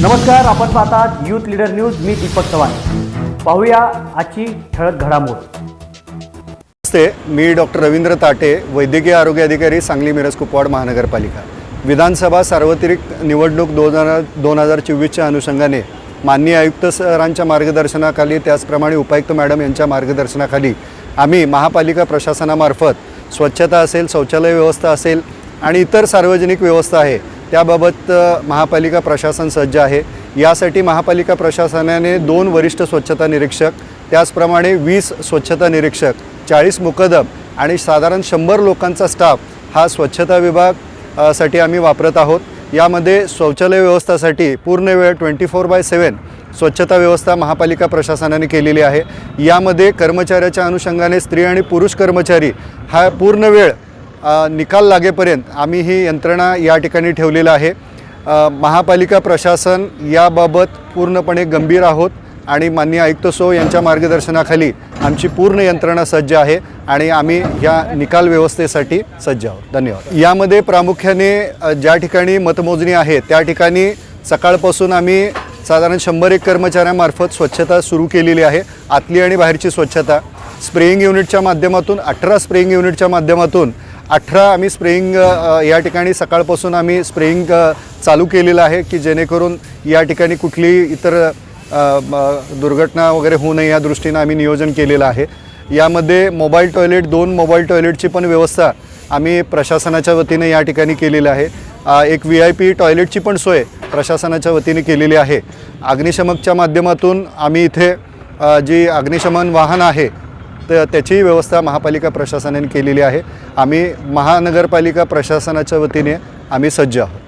नमस्कार आपण पाहतात यूथ लीडर न्यूज मी दीपक चव्हाण. पाहूया आजची ठळक घडामोड. नमस्ते मी डॉक्टर रवींद्र ताटे वैद्यकीय आरोग्य अधिकारी सांगली मिरज कुपवाड महानगरपालिका. विधानसभा सार्वत्रिक निवडणूक दोन हजार दोन हजार चोवीसच्या अनुषंगाने माननीय आयुक्त सरांच्या मार्गदर्शनाखाली त्याचप्रमाणे उपायुक्त मॅडम यांच्या मार्गदर्शनाखाली आम्ही महापालिका प्रशासनामार्फत स्वच्छता असेल शौचालय व्यवस्था असेल आणि इतर सार्वजनिक व्यवस्था आहे त्याबाबत महापालिका प्रशासन सज्ज आहे. यासाठी महापालिका प्रशासनाने दोन वरिष्ठ स्वच्छता निरीक्षक त्याचप्रमाणे वीस स्वच्छता निरीक्षक चाळीस मुकदम आणि साधारण शंभर लोकांचा स्टाफ हा स्वच्छता विभागसाठी आम्ही वापरत आहोत. यामध्ये शौचालय व्यवस्थासाठी पूर्ण वेळ ट्वेंटी फोर बाय सेवन स्वच्छता व्यवस्था महापालिका प्रशासनाने केलेली आहे. यामध्ये कर्मचाऱ्याच्या अनुषंगाने स्त्री आणि पुरुष कर्मचारी हा पूर्ण वेळ निकाल लागेपर्यंत आम्ही ही यंत्रणा या ठिकाणी ठेवलेलं आहे. महापालिका प्रशासन याबाबत पूर्णपणे गंभीर आहोत आणि माननीय आयुक्त सो यांच्या मार्गदर्शनाखाली आमची पूर्ण यंत्रणा सज्ज आहे आणि आम्ही या निकाल व्यवस्थेसाठी सज्ज आहोत. धन्यवाद. यामध्ये प्रामुख्याने ज्या ठिकाणी मतमोजणी आहे त्या ठिकाणी सकाळपासून आम्ही साधारण शंभर एक कर्मचाऱ्यांमार्फत स्वच्छता सुरू केलेली आहे. आतली आणि बाहेरची स्वच्छता. स्प्रेइंग युनिटच्या माध्यमातून अठरा स्प्रेइंग युनिटच्या माध्यमातून अठरा आम्ही स्प्रेईंग या ठिकाणी सकाळपासून आम्ही स्प्रेईंग चालू केलेलं आहे की जेणेकरून या ठिकाणी कुठलीही इतर म, दुर्घटना वगैरे होऊ नये या दृष्टीनं आम्ही नियोजन केलेलं आहे. यामध्ये मोबाईल टॉयलेट दोन मोबाईल टॉयलेटची पण व्यवस्था आम्ही प्रशासनाच्या वतीने या ठिकाणी केलेली आहे. एक व्ही आय पी टॉयलेटची पण सोय प्रशासनाच्या वतीने केलेली आहे. अग्निशमकच्या माध्यमातून आम्ही इथे जी अग्निशमन वाहन आहे तर त्याचीही व्यवस्था महापालिका प्रशासनाने केलेली आहे. आम्ही महानगरपालिका प्रशासनाच्या वतीने आम्ही सज्ज आहोत.